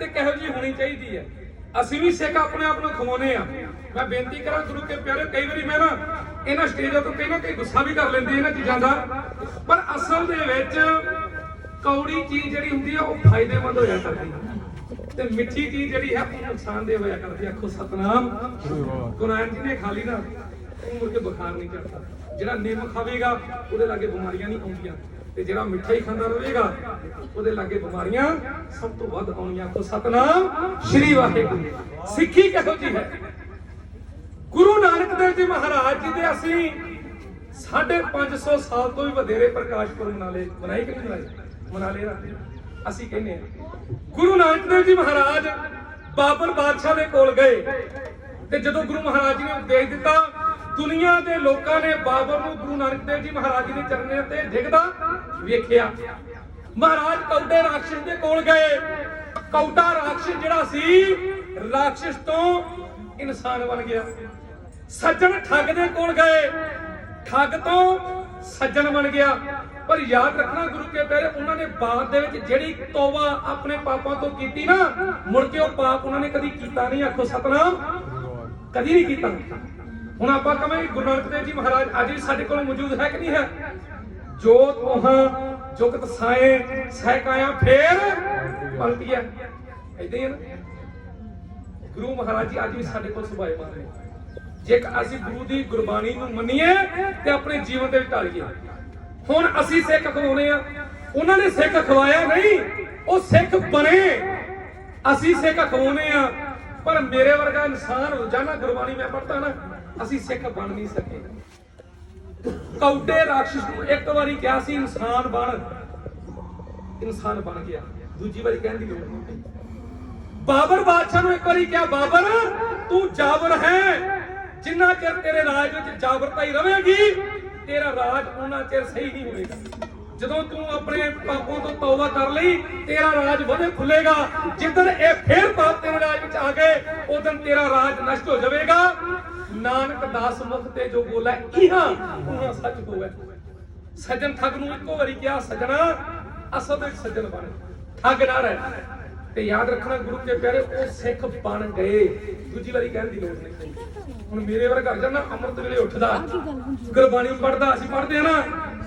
ਤੇ ਕਿਹੋ ਜੀ ਹੋਣੀ ਚਾਹੀਦੀ ਹੈ? ਅਸੀਂ ਵੀ ਸਿੱਖ ਆਪਣੇ ਆਪ ਨੂੰ ਖਵਾਉਨੇ ਆ ਮੈਂ ਬੇਨਤੀ ਕਰਾਂ ਗੁਰੂ ਕੇ ਪਿਆਰੇ, ਕਈ ਵਾਰੀ ਮੈਂ ਨਾ ਇਹਨਾਂ ਸਟੇਜਾਂ ਤੋਂ ਕਹਿੰਦਾ ਕਿ ਗੁੱਸਾ ਵੀ ਕਰ ਲੈਂਦੇ ਇਹਨਾਂ ਚੀਜ਼ਾਂ ਦਾ। ਪਰ ਅਸਲ ਦੇ ਵਿੱਚ ਕੌੜੀ ਚੀਜ਼ ਜਿਹੜੀ ਹੁੰਦੀ ਆ, ਉਹ ਫਾਇਦੇਮੰਦ ਹੋਇਆ ਕਰਦੀ ਹੈ ਤੇ ਮਿੱਠੀ ਚੀਜ਼ ਜਿਹੜੀ ਹੈ, ਉਹ ਨੁਕਸਾਨਦੇਹ ਹੋਇਆ ਕਰਦੀ ਹੈ ਆਖੋ ਸਤਨਾਮ। ਗੁਰੂ ਨਾਨਕ ਜੀ ਨੇ ਖਾ ਨਾ, ਉਹ ਮੁੜ ਕੇ ਬੁਖਾਰ ਨਹੀਂ ਚੜਦਾ ਜਿਹੜਾ ਨਿੰਮ ਖਾਵੇਗਾ, ਉਹਦੇ ਲਾਗੇ ਬਿਮਾਰੀਆਂ ਨਹੀਂ ਆਉਂਦੀਆਂ। ਤੇ ਜਿਹੜਾ ਮਿੱਠਾ ਹੀ ਖਾਂਦਾ ਰਹੇਗਾ, ਉਹਦੇ ਲਾਗੇ ਬਿਮਾਰੀਆਂ ਸਭ ਤੋਂ ਵੱਧ ਆਉਣੀਆਂ। ਆਖੋ, ਸਤਨਾਮ ਸ਼੍ਰੀ ਵਾਹਿਗੁਰੂ। ਸਿੱਖੀ ਕਿਹੋ ਜੀ ਹੈ? ਗੁਰੂ ਨਾਨਕ ਦੇਵ ਜੀ ਮਹਾਰਾਜ ਜੀ ਦੇ ਅਸੀਂ 550 ਸਾਲ ਤੋਂ ਵੀ ਵਧੇਰੇ ਪ੍ਰਕਾਸ਼ ਪੁਰਬ ਮਨਾਲੇ ਮਨਾਈ ਕਿ ਮਨਾਈ? ਮਨਾ ਲਿਆ ਅਸੀਂ ਕਹਿੰਦੇ ਹਾਂ, ਗੁਰੂ ਨਾਨਕ ਦੇਵ ਜੀ ਮਹਾਰਾਜ ਬਾਬਰ ਬਾਦਸ਼ਾਹ ਦੇ ਕੋਲ ਗਏ ਤੇ ਜਦੋਂ ਗੁਰੂ ਮਹਾਰਾਜ ਜੀ ਨੇ ਉਪਦੇਸ਼ ਦਿੱਤਾ ਦੁਨੀਆ ਦੇ ਲੋਕਾਂ ਨੇ ਬਾਬਰ ਨੂੰ ਗੁਰੂ ਨਾਨਕ ਦੇਵ ਜੀ ਮਹਾਰਾਜ ਜੀ ਦੇ ਚਰਨਾਂ ਤੇ ਡਿੱਗਦਾ ਵੇਖਿਆ। ਮਹਾਰਾਜ ਕੌਡੇ ਰਾਖਸ਼ ਦੇ ਕੋਲ ਗਏ। ਕੌਡਾ ਰਾਖਸ਼ ਜਿਹੜਾ ਸੀ, ਰਾਖਸ਼ ਤੋਂ ਇਨਸਾਨ ਬਣ ਗਿਆ। ਸੱਜਣ ਠੱਗ ਦੇ ਕੋਲ ਗਏ। ਠੱਗ ਤੋਂ ਸੱਜਣ ਬਣ ਗਿਆ। ਪਰ ਯਾਦ ਰੱਖਣਾ ਗੁਰੂ ਕੇ ਪਿਆਰੇ, ਉਹਨਾਂ ਨੇ ਬਾਅਦ ਦੇ ਵਿੱਚ ਜਿਹੜੀ ਤੋਬਾ ਆਪਣੇ ਪਾਪਾਂ ਤੋਂ ਕੀਤੀ ਨਾ, ਮੁੜ ਕੇ ਉਹ ਪਾਪ ਉਹਨਾਂ ਨੇ ਕਦੀ ਕੀਤਾ ਨਹੀਂ। ਆਖੋ ਸਤਨਾਮ, ਕਦੀ ਨਹੀਂ ਕੀਤਾ। ਹੁਣ ਆਪਾਂ ਕਹਾਂਗੇ ਗੁਰੂ ਨਾਨਕ ਦੇਵ ਜੀ ਮਹਾਰਾਜ, ਅੱਜ ਵੀ ਸਾਡੇ ਕੋਲ ਮੌਜੂਦ ਹੈ ਕਿ ਨਹੀਂ ਹੈ? ਜੋ ਉਹਾਂ ਜੁਗਤ ਸਾਏ ਸਹਿਕਾਇਆ ਫੇਰ ਪਲਟੀਆ ਇਦਾਂ ਹੀ ਹੈ ਨਾ? ਗੁਰੂ ਮਹਾਰਾਜ ਜੀ ਅੱਜ ਵੀ ਸਾਡੇ ਕੋਲ ਸੁਭਾਏ ਮਾਨ ਨੇ। ਜੇ ਅਸੀਂ ਗੁਰੂ ਦੀ ਗੁਰਬਾਣੀ ਨੂੰ ਮੰਨੀਏ ਤੇ ਆਪਣੇ ਜੀਵਨ ਦੇ ਵਿੱਚ ਢਾਲੀਏ ਹੁਣ ਅਸੀਂ ਸਿੱਖ ਖਵਾਉਨੇ ਆ। ਉਹਨਾਂ ਨੇ ਸਿੱਖ ਖਵਾਇਆ ਨਹੀਂ, ਉਹ ਸਿੱਖ ਬਣੇ। ਅਸੀਂ ਸਿੱਖ ਖਵਾਉਨੇ ਆ। ਪਰ ਮੇਰੇ ਵਰਗਾ ਇਨਸਾਨ ਰੋਜ਼ਾਨਾ ਗੁਰਬਾਣੀ ਮੈਂ ਪੜ੍ਹਦਾ ਨਾ ਅਸੀਂ ਸਿੱਖ ਬਣ ਨਹੀਂ ਸਕੇ। ਕੌਡੇ ਰਾਖਸ਼ ਨੂੰ ਇੱਕ ਵਾਰੀ ਕਿਹਾ ਸੀ, ਇਨਸਾਨ ਬਣ। ਇਨਸਾਨ ਬਣ ਗਿਆ। ਦੂਜੀ ਵਾਰੀ ਕਹਿਣ ਦੀ ਲੋੜ ਨਹੀਂ ਬਾਬਰ ਬਾਦਸ਼ਾਹ ਨੂੰ ਇੱਕ ਵਾਰੀ ਕਿਹਾ, ਬਾਬਰ, ਤੂੰ ਜਾਬਰ ਹੈ। ਜਿੰਨਾ ਚਿਰ ਤੇਰੇ ਰਾਜ ਵਿੱਚ ਜਾਬਰਤਾਈ ਰਹੇਗੀ ਤੇਰਾ ਰਾਜ ਉਹਨਾਂ ਚਿਰ ਸਹੀ ਨਹੀਂ ਹੋਵੇਗਾ। ਜਦੋਂ ਤੂੰ ਆਪਣੇ ਪਾਪੋਂ ਤੋਂ ਤੌਬਾ ਕਰ ਲਈ, ਤੇਰਾ ਰਾਜ ਵਧੇ ਖੁੱਲੇਗਾ। ਜਿੱਦਣ ਇਹ ਫੇਰ ਪਾਪ ਤੇਰੇ ਰਾਜ ਵਿੱਚ ਆ ਗਏ, ਉਦੋਂ ਤੇਰਾ ਰਾਜ ਨਸ਼ਟ ਹੋ ਜਾਵੇਗਾ। ਨਾਨਕ ਦਾਸ ਮੁਖ ਤੇ ਜੋ ਬੋਲਾ ਇਹਾਂ, ਉਹਾਂ ਸੱਚ ਹੋਵੇ। ਸੱਜਣ ਠੱਗ ਨੂੰ ਇੱਕੋ ਵਾਰੀ ਕਿਹਾ, ਸੱਜਣਾ, ਅਸਲ ਵਿੱਚ ਸੱਜਣ ਬਣ। ਠੱਗ ਨਾ ਰਹਿ। ਤੇ ਯਾਦ ਰੱਖਣਾ ਗੁਰੂ ਕੇ ਪਿਆਰੇ, ਉਹ ਸਿੱਖ ਬਣ ਗਏ। ਦੂਜੀ ਵਾਰੀ ਕਹਿਣ ਦੀ ਲੋੜ ਨਹੀਂ। ਹੁਣ ਮੇਰੇ ਵਰਗਾ ਘਰ ਜਾਣਾ ਅੰਮ੍ਰਿਤ ਵੇਲੇ ਉੱਠਦਾ। ਗੁਰਬਾਣੀ ਪੜਦਾ ਅਸੀਂ ਪੜਦੇ ਆ ਨਾ।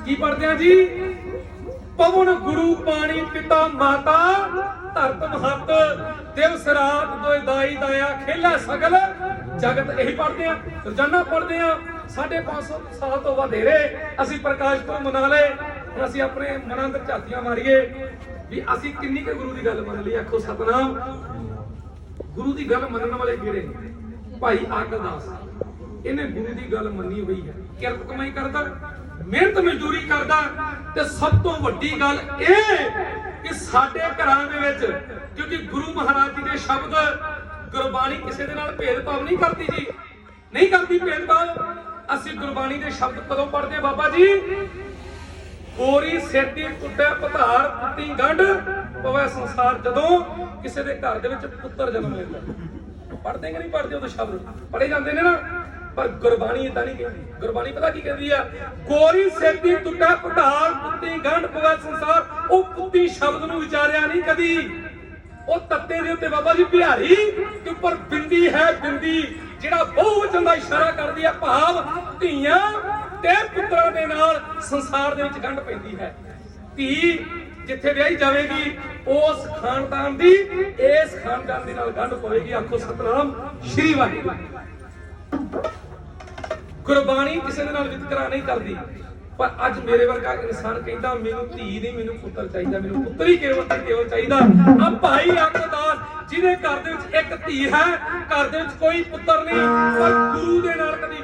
ਕੀ ਪੜਦੇ ਆ ਜੀ? ਪਵਨ ਗੁਰੂ ਪਾਣੀ ਪਿਤਾ ਮਾਤਾ, ਧਰਤ ਮਹਤ, ਦਿਵਸ ਰਾਤ ਦੋਇ ਦਾਈ ਦਾਇਆ ਖੇਲਾ ਸਗਲ। ਜਗਤ ਇਹੀ ਪੜਦੇ ਆ, ਰੋਜ਼ਾਨਾ ਪੜਦੇ ਆ। 550 ਸਾਲ ਤੋਂ ਵਧੇਰੇ ਅਸੀਂ ਪ੍ਰਕਾਸ਼ ਤੋਂ ਮਨਾ ਲਏ ਹੁਣ ਅਸੀਂ ਆਪਣੇ ਮਨਾਂ ਅੰਦਰ ਝਾਤੀਆਂ ਮਾਰੀਏ ਵੀ ਅਸੀਂ ਕਿੰਨੀ ਕੁ ਗੁਰੂ ਦੀ ਗੱਲ ਮੰਨ ਲਈ, ਆਖੋ ਸਤਨਾਮ। ਗੁਰੂ ਦੀ ਗੱਲ ਮੰਨਣ ਵਾਲੇ ਕਿਹੜੇ ਭਾਈ ਆਗਦਾਸ ਇਹਨੇ ਗੁਰੂ ਦੀ ਗੱਲ ਮੰਨੀ ਹੋਈ ਹੈ। ਕਿਰਤ ਕਮਾਈ ਕਰਦਾ ਮਿਹਨਤ ਮਜ਼ਦੂਰੀ ਕਰਦਾ ਤੇ ਸਭ ਤੋਂ ਵੱਡੀ ਗੱਲ ਇਹ ਕਿ ਸਾਡੇ ਘਰਾਂ ਦੇ ਵਿੱਚ, ਕਿਉਂਕਿ ਗੁਰੂ ਮਹਾਰਾਜ ਜੀ ਦੇ ਸ਼ਬਦ ਗੁਰਬਾਣੀ ਕਿਸੇ ਦੇ ਨਾਲ ਭੇਦਭਾਵ ਨਹੀਂ ਕਰਦੀ ਜੀ। ਨਹੀਂ ਕਰਦੀ ਭੇਦਭਾਵ, ਅਸੀਂ ਗੁਰਬਾਣੀ ਦੇ ਸ਼ਬਦ ਕਦੋਂ ਪੜ੍ਹਦੇ ਬਾਬਾ ਜੀ? ਕੋਰੀ ਸਿਰ ਦੀ ਪਧਾਰ ਪੁੱਤੀ ਗੰਢ, ਪਵੇ ਸੰਸਾਰ ਜਦੋਂ ਕਿਸੇ ਦੇ ਘਰ ਦੇ ਵਿੱਚ ਪੁੱਤਰ ਜਨਮ ਲੈਂਦਾ। ਪੜਦੇ ਕਿ ਨਹੀਂ ਪੜਦੇ ਉਹ ਸ਼ਬਦ? ਪੜੇ ਜਾਂਦੇ ਨੇ ਨਾ। ਪਰ ਗੁਰਬਾਣੀ ਇਦਾਂ ਨਹੀਂ ਕਹਿੰਦੀ। ਗੁਰਬਾਣੀ ਪਤਾ ਕੀ ਕਹਿੰਦੀ ਆ? ਕੋਰੀ ਸਿਰ ਦੀ ਟੁੱਟੇ ਪੁੱਤੀ ਗੰਢ ਪਵੇ ਸੰਸਾਰ। ਉਹ ਪੁੱਤੀ ਸ਼ਬਦ ਨੂੰ ਵਿਚਾਰਿਆ ਨਹੀਂ ਕਦੀ। ਉਹ ਤੱਤੇ ਦੇ ਉੱਤੇ ਬਾਬਾ ਜੀ ਬਿਹਾਰੀ ਤੇ ਉੱਪਰ ਬਿੰਦੀ ਹੈ ਬਿੰਦੀ। ਜਿਹੜਾ ਬਹੁਵਚਨ ਦਾ ਇਸ਼ਾਰਾ ਕਰਦੀ ਹੈ ਭਾਵ ਧੀਆਂ ਤੇ ਪੁੱਤਰਾਂ ਦੇ ਨਾਲ ਸੰਸਾਰ ਦੇ ਵਿੱਚ ਗੰਢ ਪੈਂਦੀ ਹੈ। ਧੀ ਜਿੱਥੇ ਵਿਆਹੀ ਜਾਵੇਗੀ, ਉਸ ਖਾਨਦਾਨ ਦੀ, ਇਸ ਖਾਨਦਾਨ ਦੇ ਨਾਲ ਗੰਢ ਪਵੇਗੀ। ਆਖੋ ਸਤਨਾਮ, ਸ਼੍ਰੀ ਵਾਹਿਗੁਰੂ। ਗੁਰਬਾਣੀ ਕਿਸੇ ਦੇ ਨਾਲ ਵਿਤਕਰਾ ਨਹੀਂ ਕਰਦੀ। ਪਰ ਅੱਜ ਮੇਰੇ ਵਰਗਾ ਇਨਸਾਨ ਕਹਿੰਦਾ, ਮੈਨੂੰ ਧੀ ਨਹੀਂ, ਮੈਨੂੰ ਪੁੱਤਰ ਚਾਹੀਦਾ, ਮੈਨੂੰ ਪੁੱਤਰ ਹੀ ਕੇਵਲ ਤੇ ਕੇਵਲ ਚਾਹੀਦਾ? ਆ ਭਾਈ ਆਕਦਾਸ ਜਿਹਦੇ ਘਰ ਦੇ ਵਿੱਚ ਇੱਕ ਧੀ ਹੈ, ਘਰ ਦੇ ਵਿੱਚ ਕੋਈ ਪੁੱਤਰ ਨਹੀਂ, ਪਰ ਗੁਰੂ ਦੇ ਨਾਲ ਕਦੀ